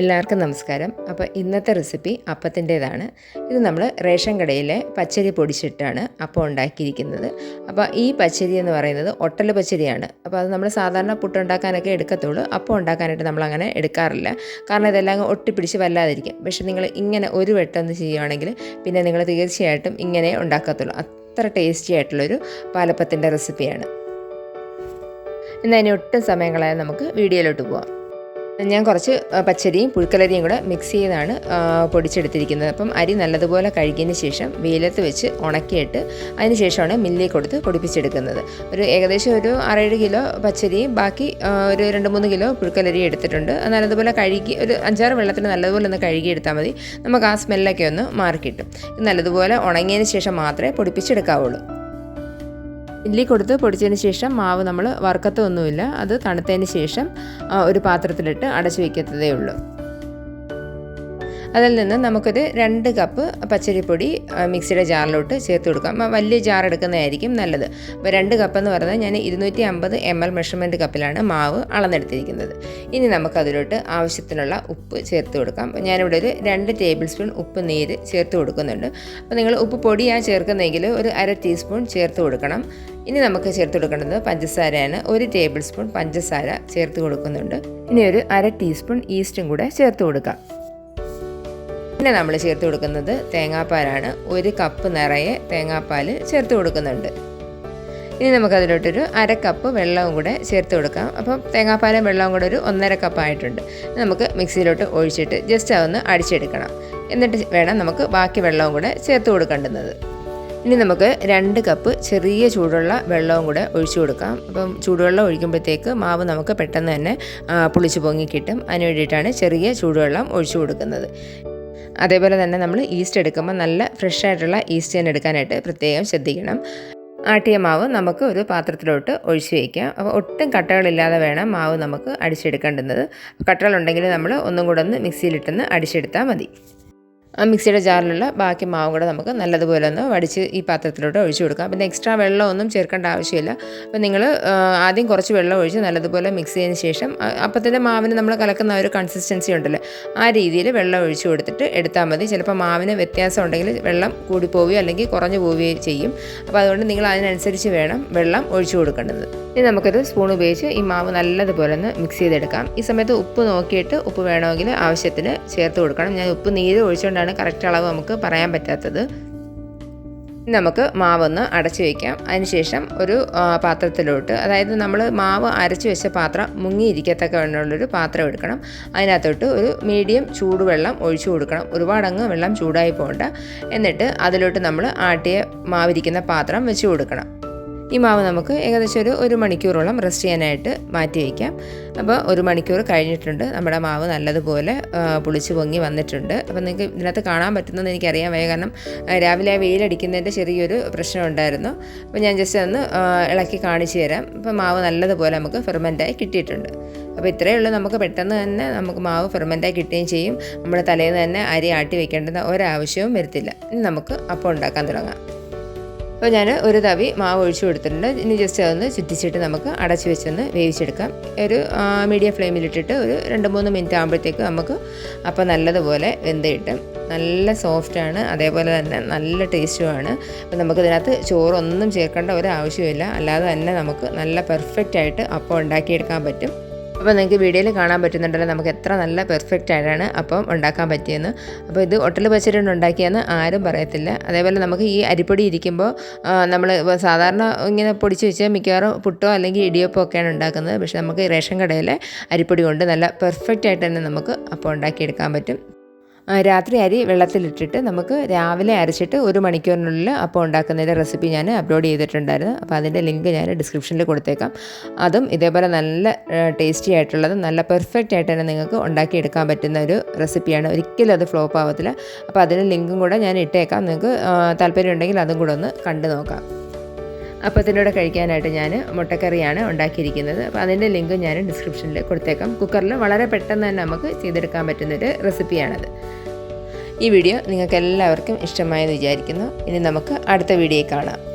എല്ലാവർക്കും നമസ്കാരം. അപ്പോൾ ഇന്നത്തെ റെസിപ്പി അപ്പത്തിന്റേതാണ്. ഇത് നമ്മൾ റേഷൻ കടയിലെ പച്ചരി പൊടിച്ചിട്ടാണ് അപ്പം ഉണ്ടാക്കിയിരിക്കുന്നത്. അപ്പോൾ ഈ പച്ചരി എന്ന് പറയുന്നത് ഒട്ടൽ പച്ചരിയാണ്. അപ്പോൾ അത് നമ്മൾ സാധാരണ പുട്ടുണ്ടാക്കാനൊക്കെ എടുക്കത്തുള്ളൂ. അപ്പം ഉണ്ടാക്കാനായിട്ട് നമ്മൾ അങ്ങനെ എടുക്കാറില്ല. കാരണം ഇതെല്ലാം ഒട്ടിപ്പിടിച്ച് വല്ലാതിരിക്കും. പക്ഷേ നിങ്ങൾ ഇങ്ങനെ ഒരു വെട്ടൊന്ന് ചെയ്യുകയാണെങ്കിൽ പിന്നെ നിങ്ങൾ തീർച്ചയായിട്ടും ഇങ്ങനെ ഉണ്ടാക്കത്തുള്ളൂ. അത്ര ടേസ്റ്റി ആയിട്ടുള്ളൊരു പാലപ്പത്തിന്റെ റെസിപ്പിയാണ്. എന്നാൽ ഇനി ഒട്ടും സമയം നമുക്ക് വീഡിയോയിലോട്ട് പോവാം. ഞാൻ കുറച്ച് പച്ചരിയും പുഴുക്കലരിയും കൂടെ മിക്സ് ചെയ്താണ് പൊടിച്ചെടുത്തിരിക്കുന്നത്. അപ്പം അരി നല്ലതുപോലെ കഴുകിയതിന് ശേഷം വെയിലത്ത് വെച്ച് ഉണക്കിയിട്ട് അതിന് ശേഷമാണ് മില്ലിൽ കൊടുത്ത് പൊടിപ്പിച്ചെടുക്കുന്നത്. ഒരു ഏകദേശം ഒരു ആറേഴ് കിലോ പച്ചരിയും ബാക്കി ഒരു രണ്ട് മൂന്ന് കിലോ പുഴുക്കലരി എടുത്തിട്ടുണ്ട്. നല്ലതുപോലെ കഴുകി ഒരു അഞ്ചാറ് വെള്ളത്തിൽ നല്ലതുപോലെ ഒന്ന് കഴുകി എടുത്താൽ മതി. നമുക്ക് ആ സ്മെല്ലൊക്കെ ഒന്ന് മാറിക്കിട്ടും. ഇത് നല്ലതുപോലെ ഉണങ്ങിയതിന് ശേഷം മാത്രമേ പൊടിപ്പിച്ചെടുക്കാവുള്ളൂ. ഇല്ലി കൊടുത്ത് പൊടിച്ചതിന് ശേഷം മാവ് നമ്മൾ വറുക്കത്തൊന്നുമില്ല അത് തണുത്തതിന് ശേഷം ഒരു പാത്രത്തിലിട്ട് അടച്ചു വയ്ക്കത്തതേ ഉള്ളൂ. അതിൽ നിന്ന് നമുക്കൊരു രണ്ട് കപ്പ് പച്ചരിപ്പൊടി മിക്സിയുടെ ജാറിലോട്ട് ചേർത്ത് കൊടുക്കാം. വലിയ ജാർ എടുക്കുന്നതായിരിക്കും നല്ലത്. അപ്പോൾ രണ്ട് കപ്പ് എന്ന് പറഞ്ഞാൽ ഞാൻ ഇരുന്നൂറ്റി അമ്പത് എം എൽ മെഷർമെന്റ് കപ്പിലാണ് മാവ് അളന്നെടുത്തിരിക്കുന്നത്. ഇനി നമുക്കതിലോട്ട് ആവശ്യത്തിനുള്ള ഉപ്പ് ചേർത്ത് കൊടുക്കാം. ഞാനിവിടെ ഒരു രണ്ട് ടേബിൾ സ്പൂൺ ഉപ്പ് നീര് ചേർത്ത് കൊടുക്കുന്നുണ്ട്. അപ്പോൾ നിങ്ങൾ ഉപ്പ് പൊടിയാണ് ചേർക്കുന്നതെങ്കിൽ ഒരു അര ടീസ്പൂൺ ചേർത്ത് കൊടുക്കണം. ഇനി നമുക്ക് ചേർത്ത് കൊടുക്കേണ്ടത് പഞ്ചസാരയാണ്. ഒരു ടേബിൾ സ്പൂൺ പഞ്ചസാര ചേർത്ത് കൊടുക്കുന്നുണ്ട്. ഇനി ഒരു അര ടീസ്പൂൺ ഈസ്റ്റും കൂടെ ചേർത്ത് കൊടുക്കാം. പിന്നെ നമ്മൾ ചേർത്ത് കൊടുക്കുന്നത് തേങ്ങാപ്പാലാണ്. ഒരു കപ്പ് നിറയെ തേങ്ങാപ്പാൽ ചേർത്ത് കൊടുക്കുന്നുണ്ട്. ഇനി നമുക്കതിലോട്ടൊരു അര കപ്പ് വെള്ളവും കൂടെ ചേർത്ത് കൊടുക്കാം. അപ്പം തേങ്ങാപ്പാലും വെള്ളവും കൂടെ ഒരു ഒന്നര കപ്പായിട്ടുണ്ട് നമുക്ക് മിക്സിയിലോട്ട് ഒഴിച്ചിട്ട് ജസ്റ്റ് അതൊന്ന് അടിച്ചെടുക്കണം. എന്നിട്ട് വേണം നമുക്ക് ബാക്കി വെള്ളവും കൂടെ ചേർത്ത് കൊടുക്കേണ്ടുന്നത്. ഇനി നമുക്ക് രണ്ട് കപ്പ് ചെറിയ ചൂടുള്ള വെള്ളവും കൂടെ ഒഴിച്ചു കൊടുക്കാം. അപ്പം ചൂടുവെള്ളം ഒഴിക്കുമ്പോഴത്തേക്ക് മാവ് നമുക്ക് പെട്ടെന്ന് തന്നെ പുളിച്ച് പൊങ്ങി കിട്ടും. അതിന് വേണ്ടിയിട്ടാണ് ചെറിയ ചൂടുവെള്ളം ഒഴിച്ചു കൊടുക്കുന്നത്. അതേപോലെ തന്നെ നമ്മൾ ഈസ്റ്റ് എടുക്കുമ്പോൾ നല്ല ഫ്രഷ് ആയിട്ടുള്ള ഈസ്റ്റ് തന്നെ എടുക്കാനായിട്ട് പ്രത്യേകം ശ്രദ്ധിക്കണം. ആട്ടിയ മാവ് നമുക്ക് ഒരു പാത്രത്തിലോട്ട് ഒഴിച്ചു വയ്ക്കാം അപ്പോൾ ഒട്ടും കട്ടകളില്ലാതെ വേണം മാവ് നമുക്ക് അടിച്ചെടുക്കേണ്ടുന്നത്. കട്ടകളുണ്ടെങ്കിൽ നമ്മൾ ഒന്നും കൂടെ ഒന്ന് മിക്സിയിലിട്ടൊന്ന് അടിച്ചെടുത്താൽ മതി. ആ മിക്സിയുടെ ജാറിലുള്ള ബാക്കി മാവും കൂടെ നമുക്ക് നല്ലതുപോലെ ഒന്ന് വടിച്ച് ഈ പാത്രത്തിലോട്ട് ഒഴിച്ചു കൊടുക്കാം. പിന്നെ എക്സ്ട്രാ വെള്ളമൊന്നും ചേർക്കേണ്ട ആവശ്യമില്ല. അപ്പോൾ നിങ്ങൾ ആദ്യം കുറച്ച് വെള്ളം ഒഴിച്ച് നല്ലതുപോലെ മിക്സ് ചെയ്തതിന് ശേഷം അപ്പത്തിന്റെ മാവിന് നമ്മൾ കലക്കുന്ന ഒരു കൺസിസ്റ്റൻസി ഉണ്ടല്ലോ. ആ രീതിയിൽ വെള്ളം ഒഴിച്ചു കൊടുത്തിട്ട് എടുത്താൽ മതി. ചിലപ്പോൾ മാവിന് വ്യത്യാസം ഉണ്ടെങ്കിൽ വെള്ളം കൂടി പോവുകയോ അല്ലെങ്കിൽ കുറഞ്ഞു പോവുകയോ ചെയ്യും. അപ്പോൾ അതുകൊണ്ട് നിങ്ങൾ അതിനനുസരിച്ച് വേണം വെള്ളം ഒഴിച്ചു കൊടുക്കേണ്ടത്. ഇനി നമുക്കൊരു സ്പൂൺ ഉപയോഗിച്ച് ഈ മാവ് നല്ലതുപോലെ ഒന്ന് മിക്സ് ചെയ്തെടുക്കാം. ഈ സമയത്ത് ഉപ്പ് നോക്കിയിട്ട് ഉപ്പ് വേണമെങ്കിൽ ആവശ്യത്തിന് ചേർത്ത് കൊടുക്കണം. ഞാൻ ഉപ്പ് നീര് ഒഴിച്ചുകൊണ്ടാണ് കറക്റ്റ് അളവ് നമുക്ക് പറയാൻ പറ്റാത്തത്. നമുക്ക് മാവൊന്ന് അടച്ചു വയ്ക്കാം അതിനുശേഷം ഒരു പാത്രത്തിലോട്ട് അതായത് നമ്മൾ മാവ് അരച്ച് വെച്ച പാത്രം മുങ്ങിയിരിക്കത്തക്ക വേണ്ടുള്ളൊരു പാത്രം എടുക്കണം. അതിനകത്തോട്ട് ഒരു മീഡിയം ചൂടുവെള്ളം ഒഴിച്ചു കൊടുക്കണം. ഒരുപാടങ്ങ് വെള്ളം ചൂടായി പോകണ്ട എന്നിട്ട് അതിലോട്ട് നമ്മൾ ആട്ടിയ മാവിരിക്കുന്ന പാത്രം വെച്ച് കൊടുക്കണം. ഈ മാവ് നമുക്ക് ഏകദേശം ഒരു ഒരു മണിക്കൂറോളം റെസ്റ്റ് ചെയ്യാനായിട്ട് മാറ്റി വയ്ക്കാം അപ്പോൾ ഒരു മണിക്കൂർ കഴിഞ്ഞിട്ടുണ്ട്. നമ്മുടെ മാവ് നല്ലതുപോലെ പുളിച്ച് പൊങ്ങി വന്നിട്ടുണ്ട്. അപ്പോൾ നിങ്ങൾക്ക് ഇതിനകത്ത് കാണാൻ പറ്റുന്നത് എനിക്കറിയാൻ വയ്യ. കാരണം രാവിലെ ആ വെയിലടിക്കുന്നതിന്റെ ചെറിയൊരു പ്രശ്നം ഉണ്ടായിരുന്നു. അപ്പോൾ ഞാൻ ജസ്റ്റ് ഒന്ന് ഇളക്കി കാണിച്ചു തരാം. അപ്പോൾ മാവ് നല്ലതുപോലെ നമുക്ക് ഫെർമെന്റായി കിട്ടിയിട്ടുണ്ട്. അപ്പോൾ ഇത്രയേ ഉള്ളൂ. നമുക്ക് പെട്ടെന്ന് തന്നെ നമുക്ക് മാവ് ഫെർമെന്റായി കിട്ടുകയും ചെയ്യും. നമ്മുടെ തലേന്ന് തന്നെ അരി ആട്ടി വെക്കേണ്ടുന്ന ഒരാവശ്യവും വരത്തില്ല. ഇനി നമുക്ക് അപ്പം ഉണ്ടാക്കാൻ തുടങ്ങാം. അപ്പോൾ ഞാൻ ഒരു തവി മാവ് ഒഴിച്ചു കൊടുത്തിട്ടുണ്ട്. ഇനി ജസ്റ്റ് അതൊന്ന് ചുറ്റിച്ചിട്ട് നമുക്ക് അടച്ചു വെച്ചൊന്ന് വേവിച്ചെടുക്കാം. ഒരു മീഡിയം ഫ്ലെയിമിലിട്ടിട്ട് ഒരു രണ്ട് മൂന്ന് മിനിറ്റ് ആകുമ്പോഴത്തേക്ക് നമുക്ക് അപ്പം നല്ലതുപോലെ വെന്ത് കിട്ടും നല്ല സോഫ്റ്റാണ് അതേപോലെ തന്നെ നല്ല ടേസ്റ്റുമാണ് അപ്പം നമുക്ക് ഇതിനകത്ത് ചോറൊന്നും ചേർക്കേണ്ട ഒരു ആവശ്യമില്ല അല്ലാതെ തന്നെ നമുക്ക് നല്ല പെർഫെക്റ്റ് ആയിട്ട് അപ്പം ഉണ്ടാക്കിയെടുക്കാൻ പറ്റും. അപ്പോൾ നിങ്ങൾക്ക് വീഡിയോയിൽ കാണാൻ പറ്റുന്നുണ്ടല്ലോ നമുക്ക് എത്ര നല്ല പെർഫെക്റ്റ് ആയിട്ടാണ് അപ്പം ഉണ്ടാക്കാൻ പറ്റിയെന്ന്. അപ്പോൾ ഇത് ഒട്ടൽ പച്ചരി കൊണ്ട് ഉണ്ടാക്കിയെന്ന് ആരും പറയത്തില്ല. അതേപോലെ നമുക്ക് ഈ അരിപ്പൊടി ഇരിക്കുമ്പോൾ നമ്മൾ സാധാരണ ഇങ്ങനെ പൊടിച്ച് വെച്ച് മിക്കവാറും പുട്ടോ അല്ലെങ്കിൽ ഇടിയപ്പോ ഒക്കെയാണ് ഉണ്ടാക്കുന്നത്. പക്ഷേ നമുക്ക് റേഷൻ കടയിലെ അരിപ്പൊടി കൊണ്ട് നല്ല പെർഫെക്റ്റ് ആയിട്ട് തന്നെ നമുക്ക് അപ്പോൾ ഉണ്ടാക്കിയെടുക്കാൻ പറ്റും. രാത്രി അരി വെള്ളത്തിലിട്ടിട്ട് നമുക്ക് രാവിലെ അരച്ചിട്ട് ഒരു മണിക്കൂറിനുള്ളിൽ അപ്പോൾ ഉണ്ടാക്കുന്നതിന്റെ റെസിപ്പി ഞാൻ അപ്ലോഡ് ചെയ്തിട്ടുണ്ടായിരുന്നു. അപ്പോൾ അതിന്റെ ലിങ്ക് ഞാൻ ഡിസ്ക്രിപ്ഷനിൽ കൊടുത്തേക്കാം. അതും ഇതേപോലെ നല്ല ടേസ്റ്റി ആയിട്ടുള്ളതും നല്ല പെർഫെക്റ്റ് ആയിട്ട് തന്നെ നിങ്ങൾക്ക് ഉണ്ടാക്കിയെടുക്കാൻ പറ്റുന്ന ഒരു റെസിപ്പിയാണ്. ഒരിക്കലും അത് ഫ്ലോപ്പ് ആവത്തില്ല. അപ്പോൾ അതിന് ലിങ്കും കൂടെ ഞാൻ ഇട്ടേക്കാം. നിങ്ങൾക്ക് താല്പര്യമുണ്ടെങ്കിൽ അതും കൂടെ ഒന്ന് കണ്ടു നോക്കാം. അപ്പത്തിന്റെ കഴിക്കാനായിട്ട് ഞാൻ മുട്ടക്കറിയാണ് ഉണ്ടാക്കിയിരിക്കുന്നത്. അപ്പോൾ അതിന്റെ ലിങ്ക് ഞാൻ ഡിസ്ക്രിപ്ഷനിൽ കൊടുത്തേക്കാം. കുക്കറിൽ വളരെ പെട്ടെന്ന് തന്നെ നമുക്ക് ചെയ്തെടുക്കാൻ പറ്റുന്നൊരു റെസിപ്പിയാണത്. ഈ വീഡിയോ നിങ്ങൾക്ക് എല്ലാവർക്കും ഇഷ്ടമായെന്ന് വിചാരിക്കുന്നു. ഇനി നമുക്ക് അടുത്ത വീഡിയോ കാണാം.